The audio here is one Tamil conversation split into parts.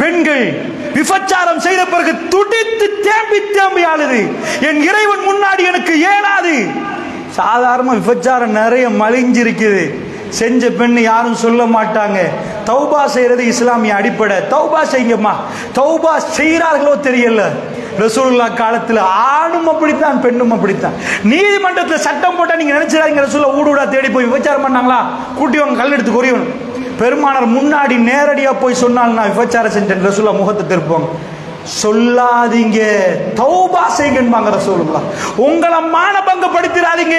பெண்கள் விபச்சாரம் செய்த பிறகு துடித்து தேம்பி தேம்பி ஆளுது என் இறைவன் முன்னாடி எனக்கு ஏனாது சாதாரணமாக விபச்சாரம் நிறைய மலிஞ்சிருக்குது. செஞ்ச பெண் யாரும் சொல்ல மாட்டாங்க. தௌபா செய்கிறது இஸ்லாமிய அடிப்படை. தௌபா செய்யுமா தௌபா செய்கிறார்களோ தெரியல. ரசூல்லா காலத்தில் ஆணும் அப்படித்தான் பெண்ணும் அப்படித்தான். நீதிமன்றத்தில் சட்டம் போட்டால் நீங்கள் நினைச்சிடாதீங்க. ரசூல்லா ஊடு ஊடா தேடி போய் விபச்சாரம் பண்ணாங்களா? கூட்டி வாங்க கல் எடுத்து குறையணும் பெருமானார் முன்னாடி நேரடியா போய் சொன்னால் நான் விபச்சாரம் செஞ்சேன். ரசூலா முகத்தை திருப்போங்க சொல்லாதீங்க. தௌபா செய்யுங்கன்பாங்க ரசூலுல்லா உங்களை மானபங்கப்படுத்திடாதீங்க.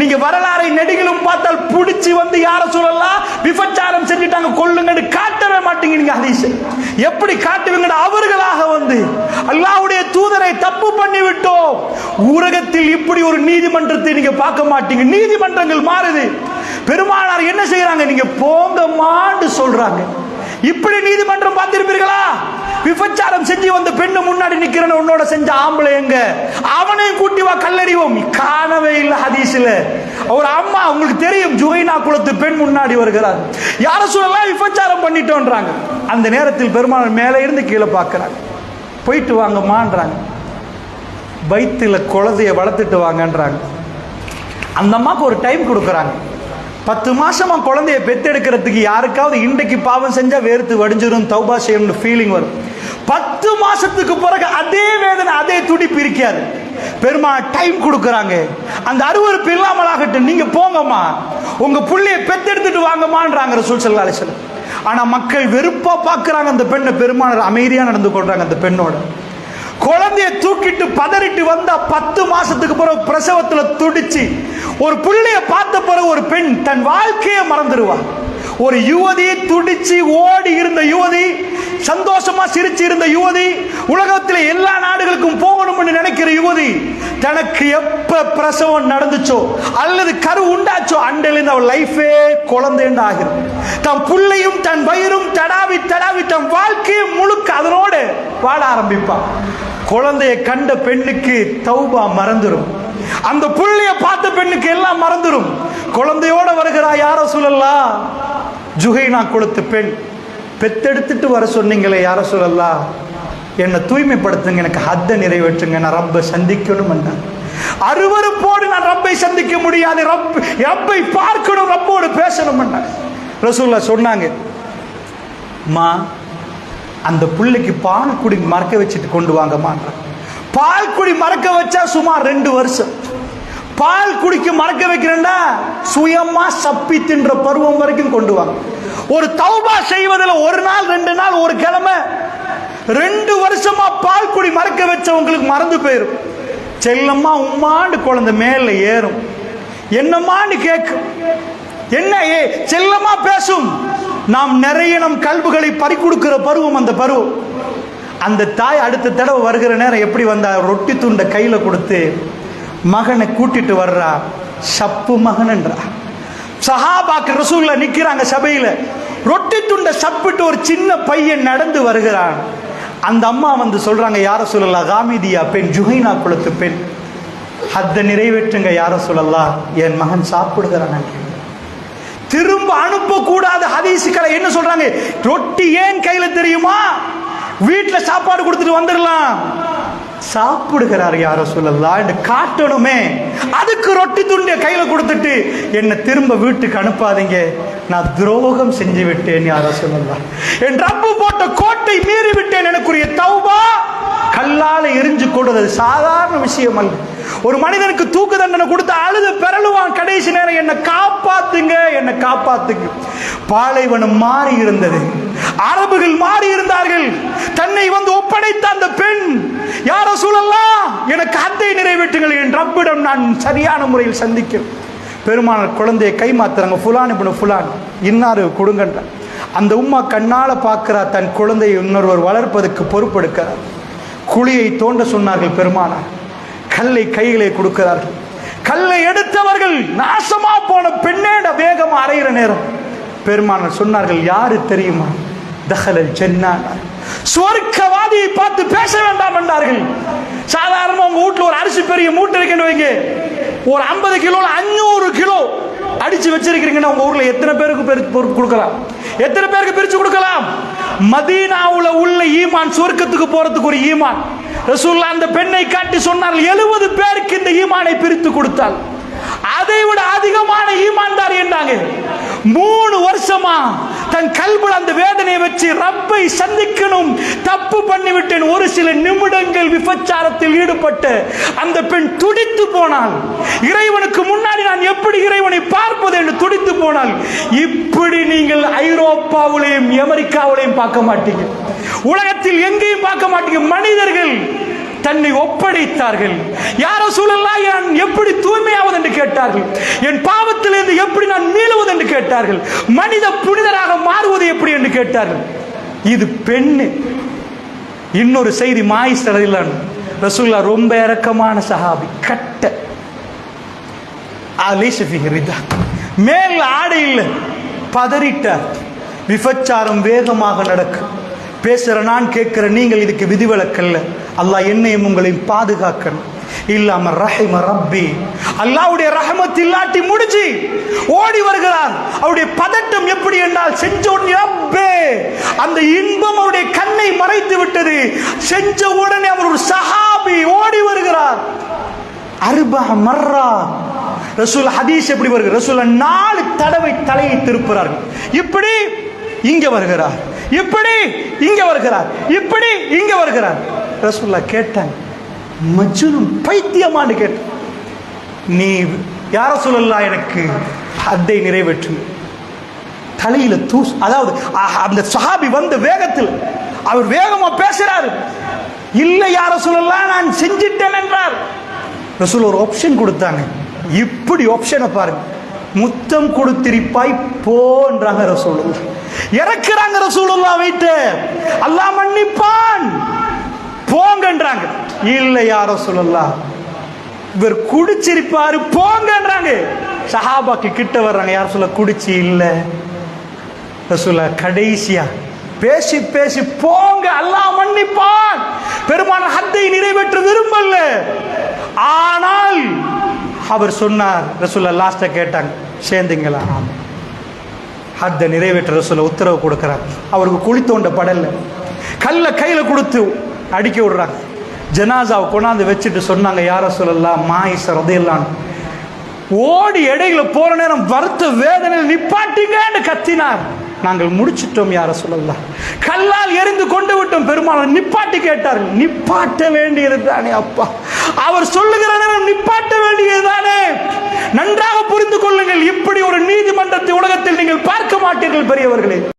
நீங்க வரலாறை நெடுகிலும் பார்த்தால் புடிச்சு வந்து யார சொல்லலாம் விபச்சாரம் நீங்க ஹதீஸ். எப்படி காட்டுவீங்க அவர்களாக வந்து அல்லாஹ்வுடைய தூதரை தப்பு பண்ணி விட்டோம் ஊரகத்தில் இப்படி ஒரு நீதிமன்றத்தை நீங்க பார்க்க மாட்டீங்க. நீதிமன்றங்கள் மாறுது. பெருமானார் என்ன செய்யறாங்க நீங்க போங்கம்மான்னு சொல்றாங்க. இப்படி நீதிமன்றம் பார்த்திருப்பீர்களா? விபச்சாரம் செஞ்சு வந்த பெண்ணு முன்னாடி நிக்கிறன உன்னோட செஞ்ச ஆம்பளை எங்க? அவனையும் கூட்டி வா கல்லறிவோம். காணவே இல்லை ஹதீஸ்ல. ஒரு அம்மா உங்களுக்கு தெரியும் ஜுகைனா குலத்து பெண் முன்னாடி வருகிறார். யார சொல்லலாம்? விபச்சாரம் பண்ணிட்டோன்றாங்க. அந்த நேரத்தில் பெருமாள் மேலே இருந்து கீழே பார்க்குறாங்க போயிட்டு வாங்கம்மான்றாங்க. வயிற்றுல குழந்தைய வளர்த்துட்டு வாங்கன்றாங்க. அந்த அம்மாவுக்கு ஒரு டைம் கொடுக்குறாங்க. பத்து மாசமா குழந்தைய பெத்தெடுக்கிறதுக்கு யாருக்காவது இன்றைக்கு பாவம் செஞ்சா வேர்த்து வடிஞ்சிடும் தௌபா செய்யணும்னு ஃபீலிங் வரும். பத்து மாசத்துக்கு பிறகு அதே வேதனை அதே துடிப்பு இருக்காது. பெருமா டைம் கொடுக்குறாங்க. அந்த அருவருப்பு இல்லாமலாகட்டும் நீங்க போங்கம்மா. உங்க புள்ளைய பெத்தெடுத்துட்டு வாங்கம்மான்றாங்க ரசூல் ஸல்லல்லாஹு அலைஹி ஆனா மக்கள் வெறுப்பா பார்க்குறாங்க அந்த பெண்ணை. பெருமானர் அமைதியா நடந்து கொள்றாங்க அந்த பெண்ணோட. குழந்தைய தூக்கிட்டு பதறிட்டு வந்தா பத்து மாசத்துக்கு பிறகு பிரசவத்துல துடிச்சு ஒரு புள்ளைய பார்த்த பிறகு ஒரு பெண் தன் வாழ்க்கையை மறந்துடுவா. ஒரு யுவதி துடிச்சு ஓடி இருந்த யுவதி சந்தோஷமா சிரிச்சு இருந்த யுவதி உலகத்தில் எல்லா நாடுகளுக்கும் போகணும்னு நினைக்கிற யுவதி தனக்கு எப்ப பிரசவம் நடந்துச்சோ அல்லது கரு உண்டாச்சோ அண்டையிலிருந்து அவள் லைஃபே குழந்தைன்னு ஆகிரும் தன் புள்ளையும் தன் வயிறும் தடாவி தடாவி தன் வாழ்க்கையை முழுக்க அதனோடு வாழ ஆரம்பிப்பான் குழந்தையை கண்ட பெண்ணுக்கு தௌபா மறந்துடும் அந்த புள்ளைய பார்த்த பெண்ணுக்கு எல்லாம் மறந்துடும் குழந்தையோட வருகிறா யாரோ சொல்லலாம் ஜுகைனா கொடுத்த பெண். பெத்தெடுத்துட்டு வர சொன்னீங்களே யார சொல்லலா என்னை தூய்மைப்படுத்துங்க எனக்கு ஹத்தை நிறைவேற்றுங்க நான் ரப்பை சந்திக்கணும் என்றான் அருவருப்போடு நான் ரப்பை சந்திக்க முடியாது ரப் ரப்பை பார்க்கணும் ரப்போடு பேசணும் ரசூல்லா சொன்னாங்க மா அந்த பிள்ளைக்கு பால் குடி மறக்க வச்சுட்டு கொண்டு வாங்கம்மான்றான். பால் குடி மறக்க வச்சா சுமார் ரெண்டு வருஷம். பால் குடிக்க மறக்க வைக்கிறேன்டா. சுயமா சப்பி தின்ற பருவம் வரைக்கும் கொண்டு வாங்க. ஒரு தௌபா செய்வதில் ஒரு நாள் ரெண்டு நாள் ஒரு கிழமை. ரெண்டு வருஷமா பால் குடி மறக்க வச்சவங்களுக்கு மறந்து போயிடும் செல்லம்மா உம்மாண்டு குழந்தை மேல ஏறும். என்னம்மான்னு கேட்கும் என்ன ஏ செல்லமா பேசும். நாம் நிறைய நம் கல்புகளை பறிக்கொடுக்கிற பருவம் அந்த பருவம். அந்த தாய் அடுத்த தடவை வருகிற நேரம் எப்படி வந்தா ரொட்டி துண்டை கையில கொடுத்து மகனை கூட்டிட்டு வர்றா. சப்பு மகன்ன்றா. சஹாபாக்கு ரசூல்ல நிக்கிறாங்க சபையில. ரொட்டி துண்டை சப்பிட்டு ஒரு சின்ன பையன் நடந்து வருகிறான். அந்த அம்மா வந்து சொல்றாங்க யார சொல்லலாம் காமிதியா பெண் ஜுஹைனா குலத்து பெண். அதை நிறைவேற்றுங்க யார சொல்லலாம் என் மகன் சாப்பிடுகிறான் திரும்ப அனுப்ப கூடாத ஹதீசுக்களை என்ன சொல்றாங்க? ரொட்டி ஏன் கையில தெரியுமா? வீட்டுல சாப்பாடு கொடுத்துட்டு வந்துடலாம். சாப்பிடுகிறார் யாரோ சொல்லலாம் என்று காட்டணுமே. அதுக்கு ரொட்டி துண்டிய கையில கொடுத்துட்டு என்னை திரும்ப வீட்டுக்கு அனுப்பாதீங்க. நான் துரோகம் செஞ்சு விட்டேன் யாரோ சொல்லலாம் என் ரப்பு போட்ட கோட்டை மீறி விட்டேன் எனக்குரிய தௌபா கல்லால எரிஞ்சு கொண்டது சாதாரண விஷயம் அல்ல. ஒரு மனிதனுக்கு தூக்கு தண்டனை கொடுத்து அழுது பெறலுவான் கடைசி நேரம் என்னை காப்பாத்துங்க என்னை காப்பாத்துங்க. பாலைவனம் மாறி இருந்தது. அரபுகள் மாறி இருந்தார்கள். தன்னை வந்து ஒப்படைத்த அந்த பெண் யார சூழல்லாம் எனக்கு அத்தை நிறைவேற்றுங்கள் என் ரப்பிடம் நான் சரியான முறையில் சந்திக்கும் பெருமானார் குழந்தையை கை மாத்துறாங்க ஃபுலான் இப்படி ஃபுலான் இன்னாரு கொடுங்கன்ற. அந்த உம்மா கண்ணால் பார்க்கிறா தன் குழந்தையை இன்னொருவர் வளர்ப்பதற்கு பொறுப்பெடுக்கிறார். குழியை தோண்ட சொன்னார்கள் பெருமானார். கல்லை கைகளை கொடுக்கிறார்கள். கல்லை எடுத்தவர்கள் நாசமா போன பெண்ணேட வேகம் அறையிற நேரம். பெருமானார் சொன்னார்கள் யாரு தெரியுமா? தகலல் ஜென்னானார் சுவர்க்கவாதியை பார்த்து பேச வேண்டாம் என்றார்கள். சாதாரணமா உங்க வீட்டுல ஒரு அரிசி பெரிய மூட்டை இருக்குன்னு வைங்க. ஒரு ஐம்பது கிலோ அஞ்சூறு கிலோ அடிச்சு வச்சிருக்கிறீங்கன்னா உங்க ஊர்ல எத்தனை பேருக்கு பிரிச்சு கொடுக்கலாம்? எத்தனை பேருக்கு பிரிச்சு கொடுக்கலாம்? மதீனாவுல உள்ள ஈமான் சுவர்க்கத்துக்கு போறதுக்கு ஒரு ஈமான். ரசூல்லா அந்த பெண்ணை காட்டி சொன்னார்கள் எழுபது பேருக்கு இந்த ஈமானை பிரித்து கொடுத்தால். அதை விட அதிகமான ஈமான்தார் என்றாங்க. மூணு வருஷமா தன் கல்வில அந்த வேதனையை வச்சு ரப்பை சந்திக்கணும் தப்பு பண்ணிவிட்டேன் ஒரு சில நிமிடங்கள் விபச்சாரத்தில் ஈடுபட்டு அந்த பெண் துடித்து போனாள். இறைவனுக்கு முன்னாடி நான் எப்படி இறைவனை பார்ப்பது என்று துடித்து போனாள். இப்படி நீங்கள் ஐரோப்பாவிலையும் அமெரிக்காவிலையும் பார்க்க மாட்டீங்க. உலகத்தில் எங்கேயும் பார்க்க மாட்டீங்க. மனிதர்கள் தன்னை ஒப்படைத்தார்கள். யாரோ சூழலா நான் எப்படி தூய்மையாவது என்று கேட்டார்கள். என் பாவத்திலிருந்து எப்படி நான் மீளுவது என்று கேட்டார்கள். மனித புனிதராக மாறுவது எப்படி என்று கேட்டார்கள். இது பெண்ணு. இன்னொரு செய்தி மாயிஸ் தரதில்லான் ரசூல்லா ரொம்ப இறக்கமான சஹாபி கட்ட. அலேஷ மேல் ஆடை இல்லை. பதறிட்டார். விபச்சாரம் வேகமாக நடக்கும் பேசுற நான் கேட்கிற நீங்கள் இதுக்கு விதிவிலக்கல்ல. அல்லாஹ் என்னையும் உங்களையும் பாதுகாக்கணும். இல்லாம ரஹிம ரப்பி. அல்லாவுடைய ரஹமத் இல்லாட்டி முடிச்சு ஓடி வருகிறார் அவருடைய பதட்டம் எப்படி என்றால் செஞ்ச உடனே ரப்பே அந்த இன்பம் அவருடைய கண்ணை மறைத்து விட்டது. செஞ்ச உடனே அவர் ஒரு சஹாபி ஓடி வருகிறார். அருபா மர்ரா. ரசூல் ஹதீஸ் எப்படி வருகிறார் ரசூல் நாலு தடவை தலையை திருப்புறார்கள் இப்படி இங்க வருகிறார். இப்படி இங்க வருகிறார். இப்படி இங்க வருகிறார். ரசூல்லா கேட்டாங்க மஜ்னும் பைத்தியமான்னு கேட்டேன். நீ யார சொல்லலாம் எனக்கு அதை நிறைவேற்று. தலையில தூஸ் அதாவது அந்த சஹாபி வந்த வேகத்தில் அவர் வேகமா பேசுறாரு. இல்லை யார சொல்லலாம் நான் செஞ்சிட்டேன் என்றார். ரசூல் ஒரு ஆப்ஷன் கொடுத்தாங்க. இப்படி ஆப்ஷனை பாருங்க. முத்தம் கொடுத்திருப்பாய் போன்றாங்க ரசூலுல்லா இறக்குறாங்க ரசூலுல்லா வீட்டு. அல்லாஹ் மன்னிப்பான். போங்கன்றாங்க. இல்லை யாரோ சொல்லலாம் இவர் குடிச்சிருப்பாரு போங்கன்றாங்க. சஹாபாக்கு கிட்ட வர்றாங்க யார் சொல்ல குடிச்சு இல்லை. சொல்ல கடைசியா பேசி பேசி போங்க அல்லாஹ் மன்னிப்பான். பெருமான ஹத்தை நிறைவேற்ற விரும்பல. ஆனால் அவர் சொன்னார் ரசூல்லா லாஸ்ட்டை கேட்டாங்க சேர்ந்தீங்களா? ஹத்தை நிறைவேற்ற ரசூலா உத்தரவு கொடுக்கிறார். அவருக்கு குழி தோண்ட படல. கல்ல கையில கொடுத்து அடிக்க விடுறாங்க. ஜனாசாவை கொண்டாந்து வச்சுட்டு சொன்னாங்க யார சொல்லலாம் மாயிச ரதையெல்லாம் ஓடி இடையில போற நேரம் வருத்த வேதனையில் நிப்பாட்டிங்கன்னு கத்தினார். நாங்கள் முடிச்சிட்டோம் யார சொல்லலாம் கல்லால் எரிந்து கொண்டு விட்டோம் பெருமாள் நிப்பாட்டி கேட்டார் நிப்பாட்ட வேண்டியது தானே அப்பா. அவர் சொல்லுகிற நேரம் நிப்பாட்ட வேண்டியது தானே. நன்றாக புரிந்து கொள்ளுங்கள் இப்படி ஒரு நீதிமன்றத்தை உலகத்தில் நீங்கள் பார்க்க மாட்டீர்கள் பெரியவர்களே.